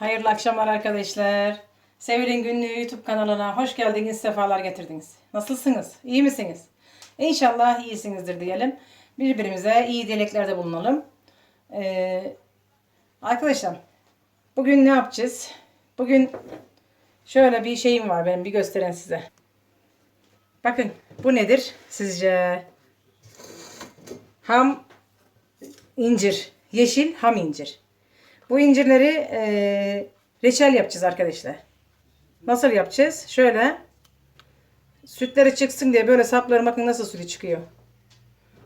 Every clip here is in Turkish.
Hayırlı akşamlar arkadaşlar. Sevil'in Günlüğü YouTube kanalına hoş geldiniz, sefalar getirdiniz. Nasılsınız? İyi misiniz? İnşallah iyisinizdir diyelim. Birbirimize iyi dileklerde bulunalım. Ee, arkadaşlar, bugün ne yapacağız? Bugün şöyle bir şeyim var benim bir gösteren size. Bakın bu nedir sizce? Ham incir. Yeşil ham incir. Bu incirleri eee, reçel yapacağız arkadaşlar. Nasıl yapacağız? Şöyle sütleri çıksın diye böyle sapları bakın nasıl sütü çıkıyor.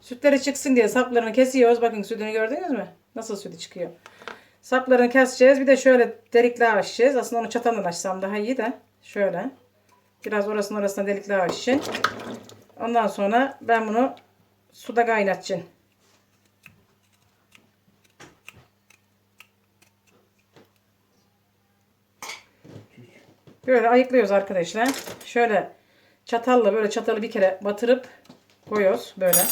Sütleri çıksın diye saplarını kesiyoruz. Bakın sütünü gördünüz mü? Nasıl sütü çıkıyor. Saplarını keseceğiz. Bir de şöyle delikler açacağız. Aslında onu çatalla açsam daha iyi de. Şöyle. Biraz orasının orasına delikler açın. Ondan sonra ben bunu suda kaynatacağım. Böyle ayıklıyoruz arkadaşlar. Şöyle çatalla böyle çatalı bir kere batırıp koyuyoruz böyle.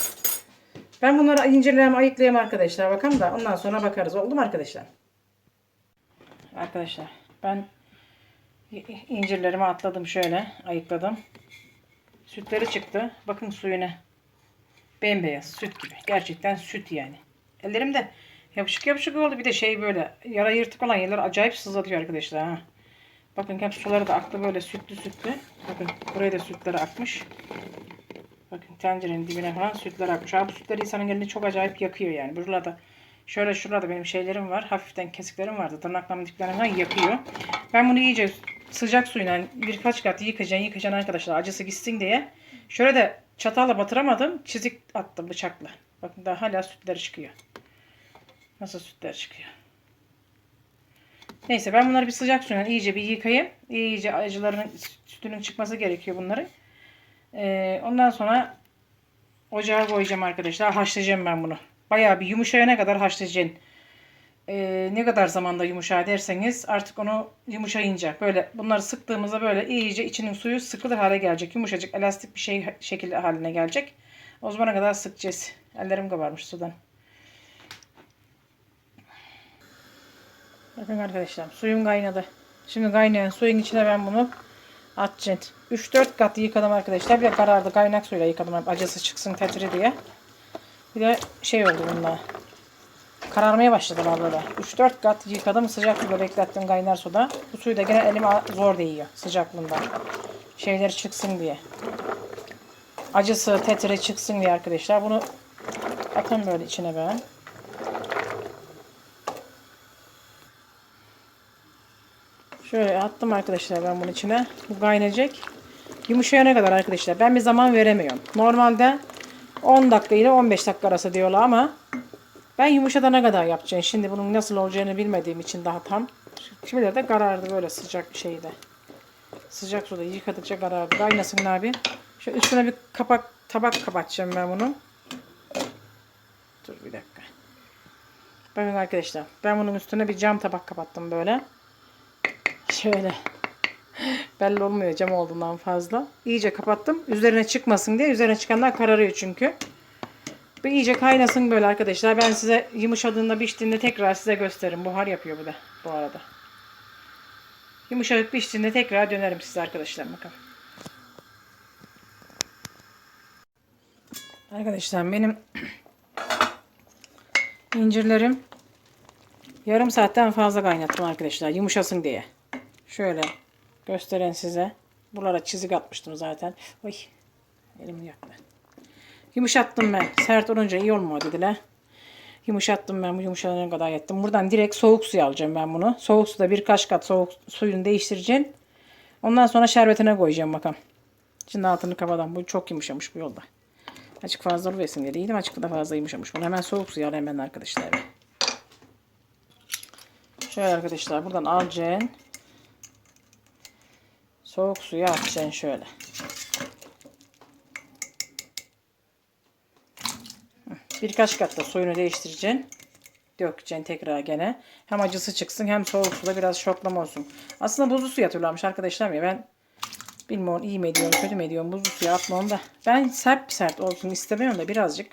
Ben bunları incirlerimi ayıklayayım arkadaşlar. Bakalım da ondan sonra bakarız. Oldu mu arkadaşlar? Arkadaşlar ben incirlerimi atladım şöyle. Ayıkladım. Sütleri çıktı. Bakın suyuna. Bembeyaz süt gibi. Gerçekten süt yani. Ellerim de yapışık yapışık oldu. Bir de şey böyle yara yırtık olan yerler acayip sızlatıyor arkadaşlar. Ha. Bakın hep suları da aktı böyle sütlü sütlü. Bakın buraya da sütleri akmış. Bakın tencerenin dibine falan sütler akmış. Abi sütler insanın elini çok acayip yakıyor yani. Buralarda şöyle şurada benim şeylerim var. Hafiften kesiklerim vardı. Tırnaklarımın diplerinden yakıyor. Ben bunu iyice sıcak suyla birkaç kat yıkayacaksın yıkayacaksın arkadaşlar. Acısı gitsin diye. Şöyle de çatalla batıramadım. Çizik attım bıçakla. Bakın daha hala sütleri çıkıyor. Nasıl sütler çıkıyor. Neyse ben bunları bir sıcak suyla iyice bir yıkayayım. İyice acılarının sütünün çıkması gerekiyor bunları. Ee, ondan sonra ocağa koyacağım arkadaşlar. Haşlayacağım ben bunu. Bayağı bir yumuşayana kadar haşlayacağım. Ee, ne kadar zamanda yumuşar derseniz artık onu yumuşayınca böyle bunları sıktığımızda böyle iyice içinin suyu sıkılır hale gelecek. Yumuşacık elastik bir şey şekilde haline gelecek. O zamana kadar sıkacağız. Ellerim kabarmış sudan. Bakın arkadaşlar suyum kaynadı. Şimdi kaynayan suyun içine ben bunu atacağım. 3-4 kat yıkadım arkadaşlar. Bir de karardı kaynak suyla yıkadım. Acısı çıksın tetri diye. Bir de şey oldu bunda. Kararmaya başladı vallahi da. 3-4 kat yıkadım. Sıcak suda beklettim kaynar suda. Bu suyu da gene elime zor değiyor sıcaklığında. Şeyleri çıksın diye. Acısı tetri çıksın diye arkadaşlar. Bunu atın böyle içine ben. Şöyle attım arkadaşlar ben bunun içine. Bu kaynayacak. Yumuşayana kadar arkadaşlar. Ben bir zaman veremiyorum. Normalde 10 dakika ile 15 dakika arası diyorlar ama ben yumuşadana kadar yapacağım. Şimdi bunun nasıl olacağını bilmediğim için daha tam. Şimdi de karardı böyle sıcak bir şeyde. Sıcak suda yıkadıkça karardı. Kaynasın abi. Şu üstüne bir kapak tabak kapatacağım ben bunu. Dur bir dakika. Bakın arkadaşlar. Ben bunun üstüne bir cam tabak kapattım böyle. Şöyle. Belli olmuyor cam olduğundan fazla. İyice kapattım. Üzerine çıkmasın diye. Üzerine çıkanlar kararıyor çünkü. Bu iyice kaynasın böyle arkadaşlar. Ben size yumuşadığında piştiğinde tekrar size gösteririm. Buhar yapıyor bu da bu arada. Yumuşadık piştiğinde tekrar dönerim size arkadaşlar. Bakın. Arkadaşlar benim incirlerim yarım saatten fazla kaynattım arkadaşlar. Yumuşasın diye. Şöyle gösteren size. Buralara çizik atmıştım zaten. Oy. Elimi yakma. Yumuşattım ben. Sert olunca iyi olmuyor dediler. Yumuşattım ben bu yumuşalana kadar yettim. Buradan direkt soğuk suya alacağım ben bunu. Soğuk suda birkaç kat soğuk suyunu değiştireceğim. Ondan sonra şerbetine koyacağım bakalım. Şimdi altını kapatalım. Bu çok yumuşamış bu yolda. Açık fazla oluversin diye değilim. Açık da fazla yumuşamış. Bunu hemen soğuk suya alayım ben arkadaşlar. Şöyle arkadaşlar buradan alacaksın. Soğuk suya atacaksın şöyle. Birkaç kat da suyunu değiştireceksin. Dökeceksin tekrar gene. Hem acısı çıksın hem soğuk suda biraz şoklama olsun. Aslında buzlu suya atıyorlarmış arkadaşlar ya. Ben bilmiyorum iyi mi ediyorum kötü mü ediyorum buzlu suya atmam da. Ben sert sert olsun istemiyorum da birazcık.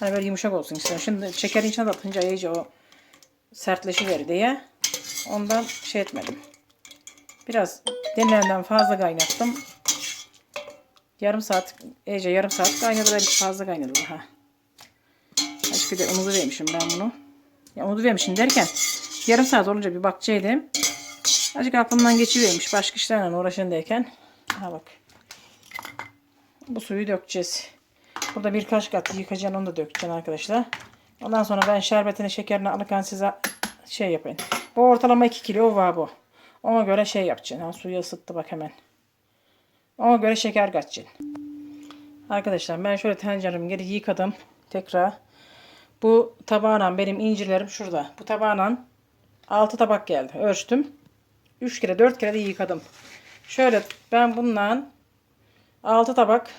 Hani böyle yumuşak olsun istiyorum. Şimdi şekerin içine atınca iyice o sertleşiverir diye. Ondan şey etmedim. Biraz denilenden fazla kaynattım. Yarım saat, iyice yarım saat kaynadı. Belki fazla kaynadı daha. Başka de unutu vermişim ben bunu. Ya unutu vermişim derken yarım saat olunca bir bakacaktım. Azıcık aklımdan geçivermiş. Başka işlerle uğraşındayken. Ha bak. Bu suyu dökeceğiz. Burada birkaç kat yıkacaksın onu da dökeceksin arkadaşlar. Ondan sonra ben şerbetini şekerini alırken size şey yapayım. Bu ortalama 2 kilo var bu. Ona göre şey yapacaksın. Ha, suyu ısıttı bak hemen. Ona göre şeker katacaksın. Arkadaşlar ben şöyle tenceremi geri yıkadım. Tekrar. Bu tabağla benim incirlerim şurada. Bu tabağla 6 tabak geldi. Ölçtüm. 3 kere 4 kere de yıkadım. Şöyle ben bundan 6 tabak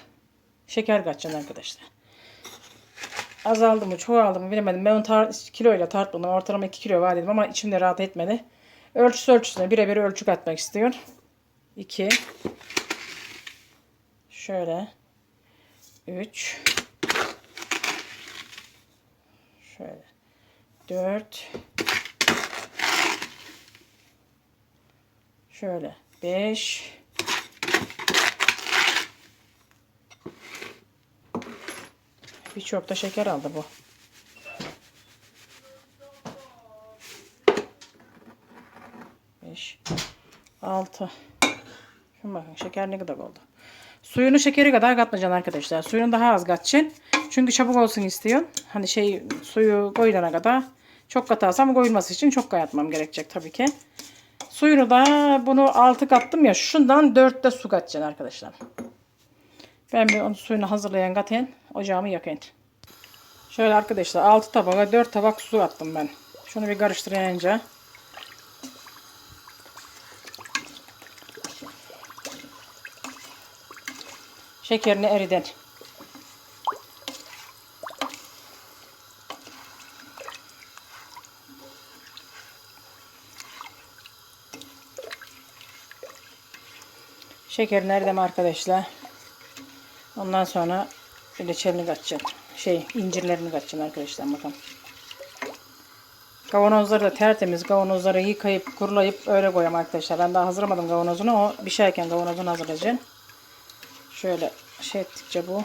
şeker katacağım arkadaşlar. Azaldı mı çoğaldı mı bilemedim. Ben onu tar- kiloyla tarttım. Ortalama 2 kilo var dedim ama içimde rahat etmedi. Ölçüsü ölçüsüne birebir ölçü katmak istiyor. 2 Şöyle. 3 Şöyle. 4 Şöyle. 5 Birçok da şeker aldı bu. 6. Şimdi bakın şeker ne kadar oldu. Suyunu şekeri kadar katmayacaksın arkadaşlar. Suyunu daha az katacaksın. Çünkü çabuk olsun istiyorsun. Hani şey suyu koyulana kadar çok katarsam koyulması için çok kayatmam gerekecek tabii ki. Suyunu da bunu 6 kattım ya şundan 4'te su katacaksın arkadaşlar. Ben bir onun suyunu hazırlayan katayım. Ocağımı yakayım. Şöyle arkadaşlar 6 tabağa 4 tabak su attım ben. Şunu bir karıştırayınca. Şekerini eriden. Şekerini eridim arkadaşlar. Ondan sonra reçelini katacağım. Şey incirlerini katacağım arkadaşlar bakın. Kavanozları da tertemiz kavanozları yıkayıp kurulayıp öyle koyayım arkadaşlar. Ben daha hazırlamadım kavanozunu. O pişerken kavanozunu hazırlayacağım. Şöyle şey ettikçe bu.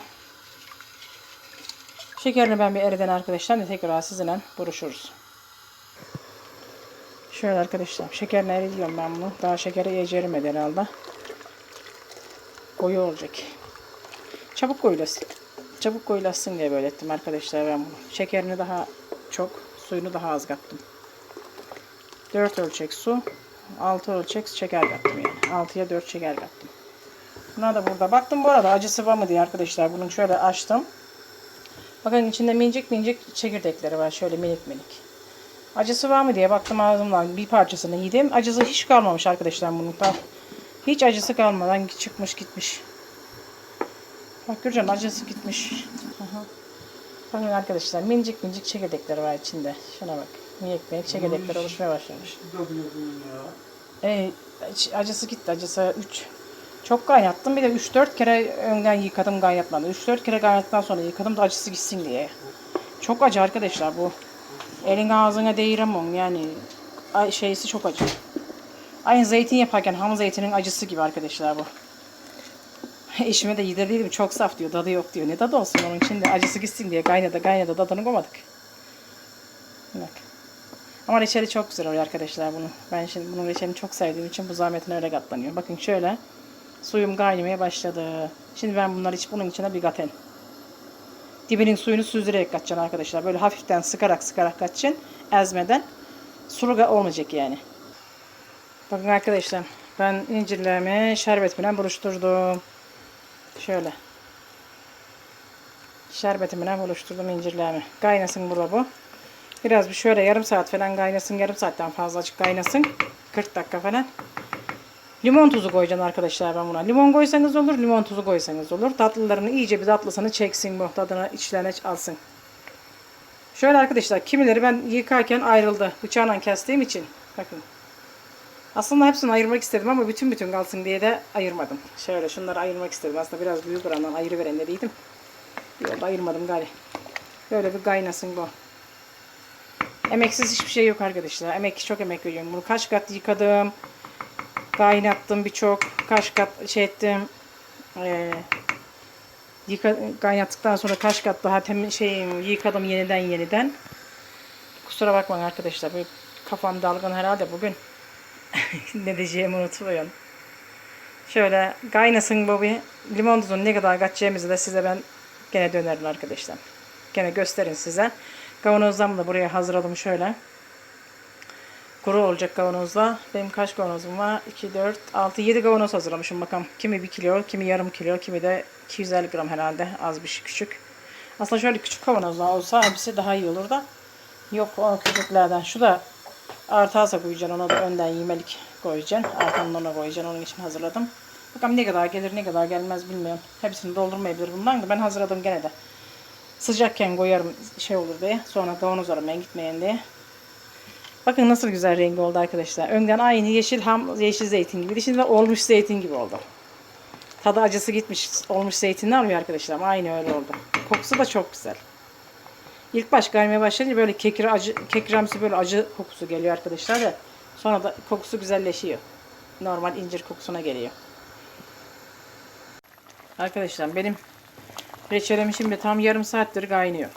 Şekerini ben bir eriden arkadaşlar. Tekrar sizinle buluşuruz. Şöyle arkadaşlar şekerini eridiyorum ben bunu. Daha şekeri yiyeceğim herhalde. Koyu olacak. Çabuk koyulasın. Çabuk koyulasın diye böyle ettim arkadaşlar ben bunu. Şekerini daha çok, suyunu daha az kattım. 4 ölçek su, 6 ölçek şeker kattım yani. 6'ya 4 şeker kattım. Buna da burada. Baktım bu arada acısı var mı diye arkadaşlar. Bunu şöyle açtım. Bakın içinde minicik minicik çekirdekleri var. Şöyle minik minik. Acısı var mı diye baktım ağzımdan bir parçasını yedim. Acısı hiç kalmamış arkadaşlar bunun. Bak, Hiç acısı kalmadan çıkmış gitmiş. Bak Gürcan acısı gitmiş. Aha. Bakın arkadaşlar minicik minicik çekirdekleri var içinde. Şuna bak. Minik minik çekirdekler oluşmaya başlamış. Ee, acısı gitti. Acısı 3. Çok kaynattım. Bir de 3-4 kere önden yıkadım kaynatmadım. 3-4 kere kaynattıktan sonra yıkadım da acısı gitsin diye. Çok acı arkadaşlar bu. Elin ağzına değiremem yani. Şeysi çok acı. Aynı zeytin yaparken ham zeytinin acısı gibi arkadaşlar bu. Eşime de yedirdiydim çok saf diyor tadı yok diyor. Ne tadı olsun onun için acısı gitsin diye kaynadı kaynadı tadını koymadık. Bak. Ama reçeli çok güzel oluyor arkadaşlar bunu. Ben şimdi bunun reçelini çok sevdiğim için bu zahmetine öyle katlanıyor. Bakın şöyle suyum kaynamaya başladı. Şimdi ben bunları hiç bunun içine bir katayım. Dibinin suyunu süzdürerek katacaksın arkadaşlar. Böyle hafiften sıkarak sıkarak katacaksın. Ezmeden. Sulu olmayacak yani. Bakın arkadaşlar ben incirlerimi şerbetimle buluşturdum. Şöyle. Şerbetimle buluşturdum incirlerimi. Kaynasın burada bu. Biraz bir şöyle yarım saat falan kaynasın. Yarım saatten fazla açık kaynasın. 40 dakika falan. Limon tuzu koyacaksın arkadaşlar ben buna. Limon koysanız olur, limon tuzu koysanız olur. Tatlılarını iyice bir tatlısını çeksin bu tadını içlerine alsın. Şöyle arkadaşlar kimileri ben yıkarken ayrıldı. Bıçağla kestiğim için. Bakın. Aslında hepsini ayırmak istedim ama bütün bütün kalsın diye de ayırmadım. Şöyle şunları ayırmak istedim. Aslında biraz büyük orandan ayrı veren dediydim. Yok ayırmadım gari. Böyle bir kaynasın bu. Emeksiz hiçbir şey yok arkadaşlar. Emek çok emek veriyorum. Bunu kaç kat yıkadım. Kaynattım birçok. Kaç kat şey ettim. Ee, yıka, kaynattıktan sonra kaç kat daha tem şey yıkadım yeniden yeniden. Kusura bakmayın arkadaşlar. Böyle kafam dalgın herhalde bugün. ne diyeceğimi unutuyorum. Şöyle kaynasın bir limon tuzunu ne kadar katacağımızı da size ben gene dönerim arkadaşlar. Gene gösterin size. Kavanozdan da buraya hazırladım şöyle. Kuru olacak kavanozda. Benim kaç kavanozum var? 2, 4, 6, 7 kavanoz hazırlamışım. Bakalım kimi 1 kilo, kimi yarım kilo, kimi de 250 gram herhalde. Az bir şey küçük. Aslında şöyle küçük kavanozlar olsa hepsi daha iyi olur da. Yok o küçüklerden. Şu da artarsa koyacaksın. Ona da önden yemelik koyacaksın. Arkanın ona koyacaksın. Onun için hazırladım. Bakalım ne kadar gelir ne kadar gelmez bilmiyorum. Hepsini doldurmayabilir bundan da ben hazırladım gene de. Sıcakken koyarım şey olur diye. Sonra kavanoz aramaya gitmeyen diye. Bakın nasıl güzel rengi oldu arkadaşlar. Önden aynı yeşil ham yeşil zeytin gibi. Şimdi olmuş zeytin gibi oldu. Tadı acısı gitmiş. Olmuş zeytinler almıyor arkadaşlar aynı öyle oldu. Kokusu da çok güzel. İlk baş kaymaya başlayınca böyle kekir acı, kekiremsi böyle acı kokusu geliyor arkadaşlar da sonra da kokusu güzelleşiyor. Normal incir kokusuna geliyor. Arkadaşlar benim reçelim şimdi tam yarım saattir kaynıyor.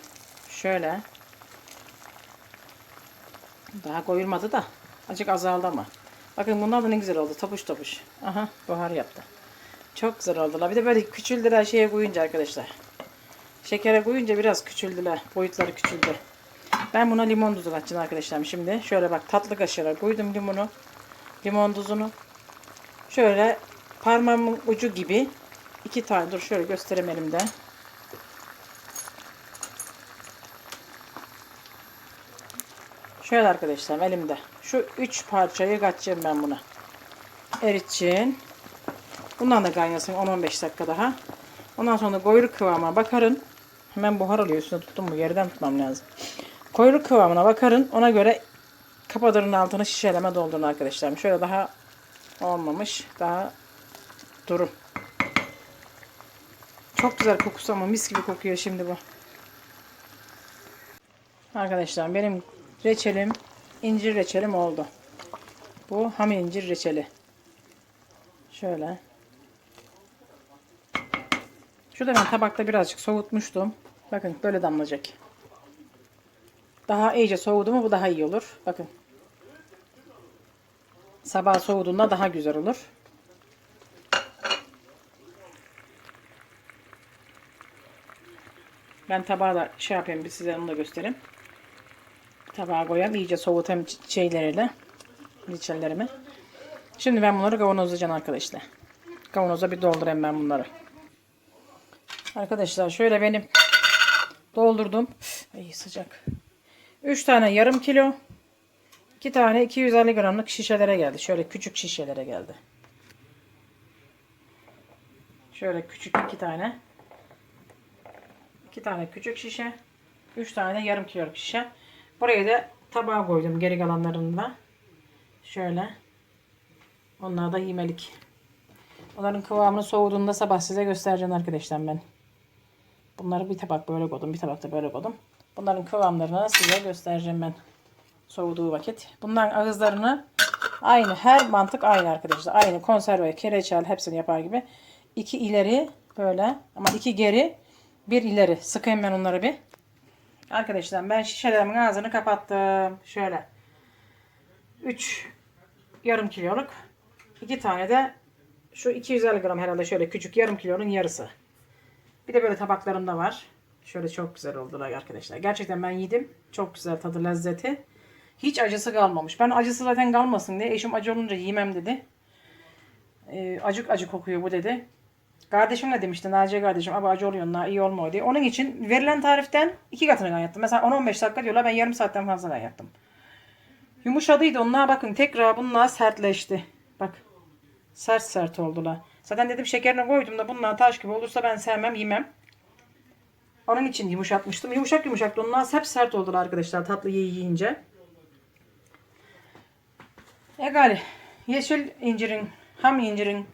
Şöyle. Daha koyulmadı da. Azıcık azaldı ama. Bakın bunlar da ne güzel oldu. Topuş topuş. Aha buhar yaptı. Çok güzel oldular. Bir de böyle küçüldüler şeye koyunca arkadaşlar. Şekere koyunca biraz küçüldüler. Boyutları küçüldü. Ben buna limon tuzu katacağım arkadaşlar şimdi. Şöyle bak tatlı kaşığa koydum limonu. Limon tuzunu. Şöyle parmağımın ucu gibi iki tane dur şöyle göstereyim elimde. Şöyle arkadaşlar elimde. Şu üç parçayı katacağım ben buna. Eritçin. Bundan da kaynasın 10-15 dakika daha. Ondan sonra koyuluk kıvamına bakarın. Hemen buhar alıyor üstüne tuttum mu yerden tutmam lazım. Koyuluk kıvamına bakarın. Ona göre kapatırın altını şişeleme doldurun arkadaşlarım. Şöyle daha olmamış. Daha duru. Çok güzel kokusu ama mis gibi kokuyor şimdi bu. Arkadaşlar benim reçelim incir reçelim oldu. Bu ham incir reçeli. Şöyle. Şurada ben tabakta birazcık soğutmuştum. Bakın böyle damlacak. Daha iyice soğudu mu bu daha iyi olur. Bakın. Sabah soğuduğunda daha güzel olur. Ben tabağa da şey yapayım bir size onu da göstereyim. Tabağa koyayım iyice soğutayım şeyleriyle. Reçellerimi. Şimdi ben bunları kavanozlayacağım arkadaşlar. Kavanoza bir doldurayım ben bunları. Arkadaşlar şöyle benim doldurdum. İyi sıcak. 3 tane yarım kilo. 2 tane 250 gramlık şişelere geldi. Şöyle küçük şişelere geldi. Şöyle küçük 2 tane. 2 tane küçük şişe. 3 tane yarım kiloluk şişe. Buraya da tabağa koydum geri kalanlarını da. Şöyle. Onlar da yemelik. Onların kıvamını soğuduğunda sabah size göstereceğim arkadaşlar ben. Bunları bir tabak böyle koydum. Bir tabakta böyle koydum. Bunların kıvamlarını size göstereceğim ben. Soğuduğu vakit. Bunların ağızlarını aynı. Her mantık aynı arkadaşlar. Aynı konserve, kereçel hepsini yapar gibi. İki ileri böyle ama iki geri bir ileri. Sıkayım ben onları bir. Arkadaşlar ben şişelerimin ağzını kapattım. Şöyle. 3 yarım kiloluk. 2 tane de şu 250 gram herhalde şöyle küçük yarım kilonun yarısı. Bir de böyle tabaklarım da var. Şöyle çok güzel oldular arkadaşlar. Gerçekten ben yedim. Çok güzel tadı lezzeti. Hiç acısı kalmamış. Ben acısı zaten kalmasın diye. Eşim acı olunca yemem dedi. Ee, acık acı kokuyor bu dedi. Kardeşim ne demişti Naciye kardeşim abi acı oluyor iyi olmuyor diye. Onun için verilen tariften iki katını kaynattım. Mesela 10-15 dakika diyorlar ben yarım saatten fazla kaynattım. Yumuşadıydı onlar bakın tekrar bunlar sertleşti. Bak sert sert oldular. Zaten dedim şekerini koydum da bunlar taş gibi olursa ben sevmem yemem. Onun için yumuşatmıştım. Yumuşak yumuşak da onlar hep sert oldular arkadaşlar tatlıyı yiyince. Egali yeşil incirin ham incirin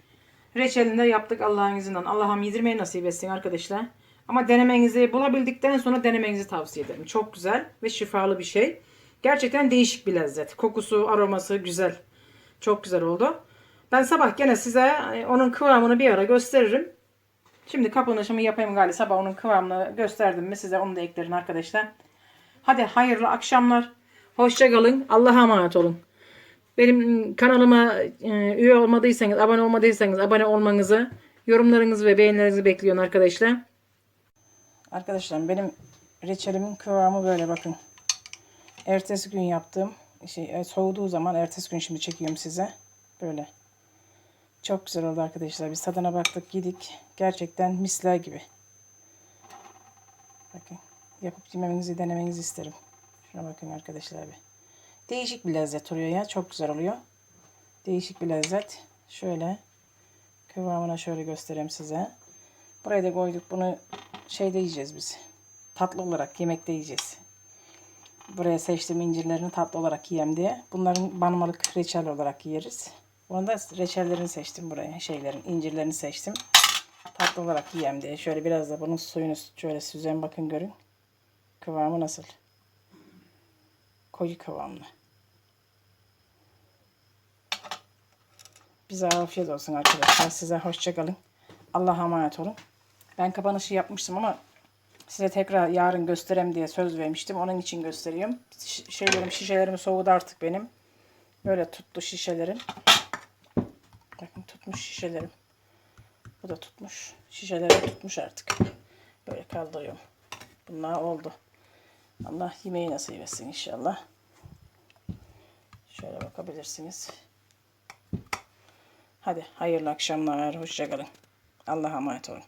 reçelinde yaptık Allah'ın izniyle. Allah'ım yedirmeyi nasip etsin arkadaşlar. Ama denemenizi bulabildikten sonra denemenizi tavsiye ederim. Çok güzel ve şifalı bir şey. Gerçekten değişik bir lezzet. Kokusu, aroması güzel. Çok güzel oldu. Ben sabah gene size e, onun kıvamını bir ara gösteririm. Şimdi kapanışımı yapayım galiba. Sabah onun kıvamını gösterdim mi size onu da eklerim arkadaşlar. Hadi hayırlı akşamlar. Hoşça kalın. Allah'a emanet olun. Benim kanalıma e, üye olmadıysanız, abone olmadıysanız abone olmanızı, yorumlarınızı ve beğenilerinizi bekliyorum arkadaşlar. Arkadaşlar benim reçelimin kıvamı böyle bakın. Ertesi gün yaptığım şey e, soğuduğu zaman ertesi gün şimdi çekiyorum size. Böyle. Çok güzel oldu arkadaşlar. Biz tadına baktık, yedik. Gerçekten misler gibi. Bakın. Yapıp yemenizi, denemenizi isterim. Şuna bakın arkadaşlar bir. Değişik bir lezzet oluyor ya. Çok güzel oluyor. Değişik bir lezzet. Şöyle kıvamına şöyle göstereyim size. Buraya da koyduk. Bunu şeyde yiyeceğiz biz. Tatlı olarak yemekte yiyeceğiz. Buraya seçtim incirlerini tatlı olarak yiyeyim diye. Bunların banmalık reçel olarak yeriz. Bunu da reçellerini seçtim buraya. Şeylerin incirlerini seçtim. Tatlı olarak yiyeyim diye. Şöyle biraz da bunun suyunu şöyle süzen bakın görün. Kıvamı nasıl? Koyu kıvamlı. Bize afiyet olsun arkadaşlar. Size hoşça kalın. Allah'a emanet olun. Ben kapanışı yapmıştım ama size tekrar yarın göstereyim diye söz vermiştim. Onun için gösteriyorum. Şeylerim, şişelerim soğudu artık benim. Böyle tuttu şişelerim. Bakın tutmuş şişelerim. Bu da tutmuş. Şişelerim tutmuş artık. Böyle kaldırıyorum. Bunlar oldu. Allah yemeği nasip etsin inşallah. Şöyle bakabilirsiniz. Hadi hayırlı akşamlar. Hoşçakalın. Allah'a emanet olun.